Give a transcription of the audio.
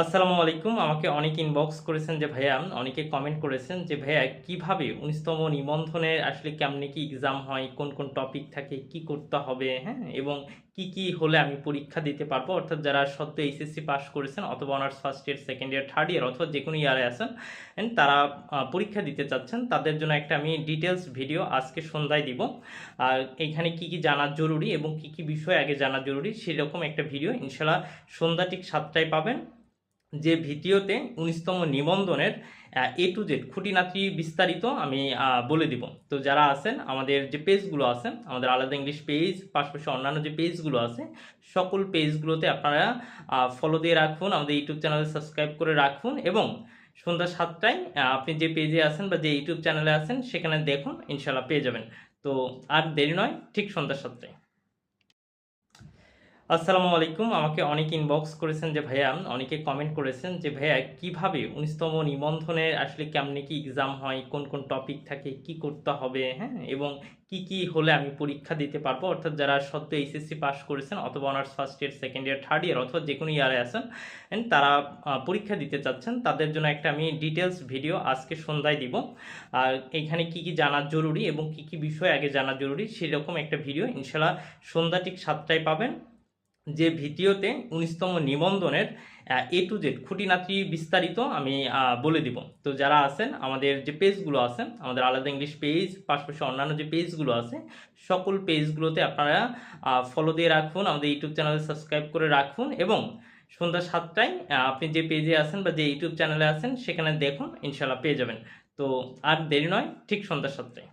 আসসালামু আলাইকুম। আমাকে অনেক ইনবক্স করেছেন যে, ভাইয়া, অনেকে কমেন্ট করেছেন যে, ভাইয়া, কীভাবে উনিশতম নিবন্ধনের আসলে কেমনে কি এক্সাম হয়, কোন কোন টপিক থাকে, কি করতে হবে? হ্যাঁ এবং কি কি হলে আমি পরীক্ষা দিতে পারব? অর্থাৎ যারা সদ্য এইচএসসি পাস করেছেন অথবা honours first year second year third year অথবা যে কোনো ইয়ারে আছেন তারা পরীক্ষা দিতে চাচ্ছেন, তাদের জন্য একটা আমি ডিটেলস ভিডিও আজকে সন্ধ্যায় দিব। আর এখানে কি কি জানা জরুরি এবং কি কি বিষয় আগে জানা জরুরি, সেরকম একটা ভিডিও ইনশাল্লাহ সন্ধ্যা ঠিক সাতটায় পাবেন। যে ভিডিওতে উনিশতম নিবন্ধনের এ টু জেড খুঁটিনাটি বিস্তারিত আমি বলে দিব। তো যারা আছেন, আমাদের যে পেজগুলো আছে, আমাদের আলাদা ইংলিশ পেজ, পাশাপাশি অন্যান্য যে পেজগুলো আছে, সকল পেজগুলোতে আপনারা ফলো দিয়ে রাখুন, আমাদের ইউটিউব চ্যানেলে সাবস্ক্রাইব করে রাখুন এবং সন্ধ্যা সাতটায় আপনি যে পেজে আছেন বা যে ইউটিউব চ্যানেলে আছেন, সেখানে দেখুন ইনশাল্লাহ পেয়ে যাবেন। তো আর দেরি নয়, ঠিক সন্ধ্যা সাতটায়। আসসালামু আলাইকুম। আমাকে অনেক ইনবক্স করেছেন যে, ভাইয়া, অনেকে কমেন্ট করেছেন যে, ভাইয়া, কীভাবে উনিশতম নিবন্ধনের আসলে কেমনে কি এক্সাম হয়, কোন কোন টপিক থাকে, কি করতে হবে? হ্যাঁ এবং কি কি হলে আমি পরীক্ষা দিতে পারব? অর্থাৎ যারা সদ্য এইচএসসি পাস করেছেন অথবা honours first year second year third year অথবা যে কোনো ইয়ারে and তারা পরীক্ষা দিতে চাচ্ছেন, তাদের জন্য একটা আমি ডিটেলস ভিডিও আজকে সন্ধ্যায় দিব। আর এখানে কি কি জানা জরুরি এবং কি কি বিষয় আগে জানা জরুরি, সেরকম একটা ভিডিও ইনশাল্লাহ সন্ধ্যা ঠিক সাতটায় পাবেন। যে ভিডিওতে উনিশতম নিবন্ধনের এ টু জেড খুঁটিনাটি বিস্তারিত আমি বলে দিব। তো যারা আছেন, আমাদের যে পেজগুলো আছে আমাদের আলাদা ইংলিশ পেজ, পাশাপাশি অন্যান্য যে পেজগুলো আছে, সকল পেজগুলোতে আপনারা ফলো দিয়ে রাখুন, আমাদের ইউটিউব চ্যানেলে সাবস্ক্রাইব করে রাখুন এবং সন্ধ্যা সাতটায় আপনি যে পেজে আছেন বা যে ইউটিউব চ্যানেলে আছেন, সেখানে দেখুন ইনশাল্লাহ পেয়ে যাবেন। তো আর দেরি নয়, ঠিক সন্ধ্যা সাতটায়।